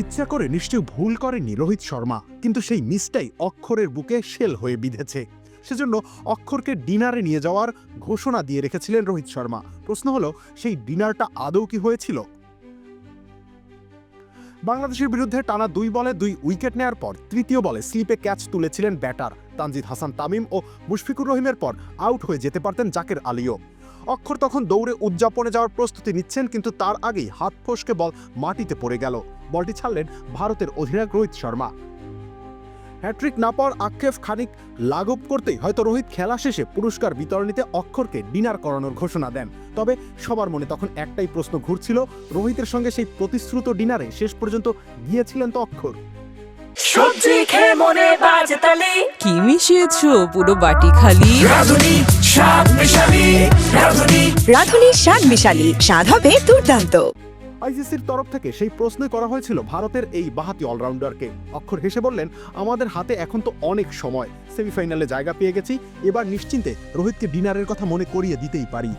ইচ্ছা করে নিশ্চয় ভুল করেনি রোহিত শর্মা, কিন্তু সেই মিসটাই অক্ষরের বুকে শেল হয়ে বিঁধেছে। সেজন্য অক্ষরকে ডিনারে নিয়ে যাওয়ার ঘোষণা দিয়ে রেখেছিলেন রোহিত শর্মা। প্রশ্ন হলো, সেই ডিনারটা আদৌ কি হয়েছিল? বাংলাদেশের বিরুদ্ধে টানা দুই বলে দুই উইকেট নেয়ার পর তৃতীয় বলে স্লিপে ক্যাচ তুলেছিলেন ব্যাটার তানজিদ হাসান তামিম ও মুশফিকুর রহিমের পর আউট হয়ে যেতে পারতেন জাকের আলীও। অক্ষর তখন দৌড়ে উদযাপনে যাওয়ার প্রস্তুতি নিচ্ছেন, কিন্তু তার আগেই হাত ফসকে বল মাটিতে পড়ে গেল। বলটি ছাড়লেন ভারতের অধিনায়ক রোহিত শর্মা। হ্যাট্রিক না পাওয়ার আক্ষেপ খানিক লাঘব করতেই হয়তো রোহিত খেলা শেষে পুরস্কার বিতরণীতে অক্ষরকে ডিনার করানোর ঘোষণা দেন। তবে সবার মনে তখন একটাই প্রশ্ন ঘুরছিল, রোহিতের সঙ্গে সেই প্রতিশ্রুত ডিনারে শেষ পর্যন্ত গিয়েছিলেন তো অক্ষর? সবজি খেয়ে মনে বাজে তালি কি মিশিয়েছো পুরো বাটি খালি? রাধুনি স্বাদ মিশালি রাধুনি। রাধুনী স্বাদ মিশালি স্বাদ হবে দুর্দান্ত। আইসিসির তরফ থেকে সেই প্রশ্নই করা হয়েছিল ভারতের এই বাহাতি অলরাউন্ডারকে। অক্ষর হেসে বললেন আমাদের হাতে এখন তো অনেক সময়। সেমিফাইনালে জায়গা পেয়ে গেছি। এবার নিশ্চিন্তে রোহিতকে ডিনারের কথা মনে করিয়ে দিতেই পারি।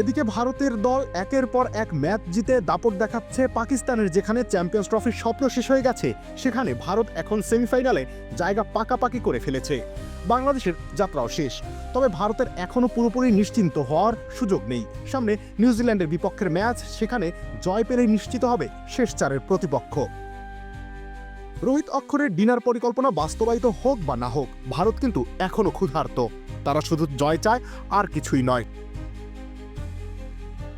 এদিকে ভারতের দল একের পর এক ম্যাচ জিতে দাপট দেখাচ্ছে পাকিস্তানের, যেখানে চ্যাম্পিয়ন্স ট্রফির স্বপ্ন শেষ হয়ে গেছে। সেখানে ভারত এখন সেমিফাইনালে জায়গা পাকাপাকি করে ফেলেছে। বাংলাদেশের যাত্রাও শেষ। তবে ভারতের এখনও পুরোপুরি নিশ্চিন্ত হওয়ার সুযোগ নেই। সামনে নিউজিল্যান্ডের বিপক্ষের ম্যাচ, সেখানে জয় পেলেই নিশ্চিত হবে শেষ চারের প্রতিপক্ষ। রোহিত অক্ষরের ডিনার পরিকল্পনা বাস্তবায়িত হোক বা না হোক, ভারত কিন্তু এখনও ক্ষুধার্ত। তারা শুধু জয় চায় আর কিছুই নয়।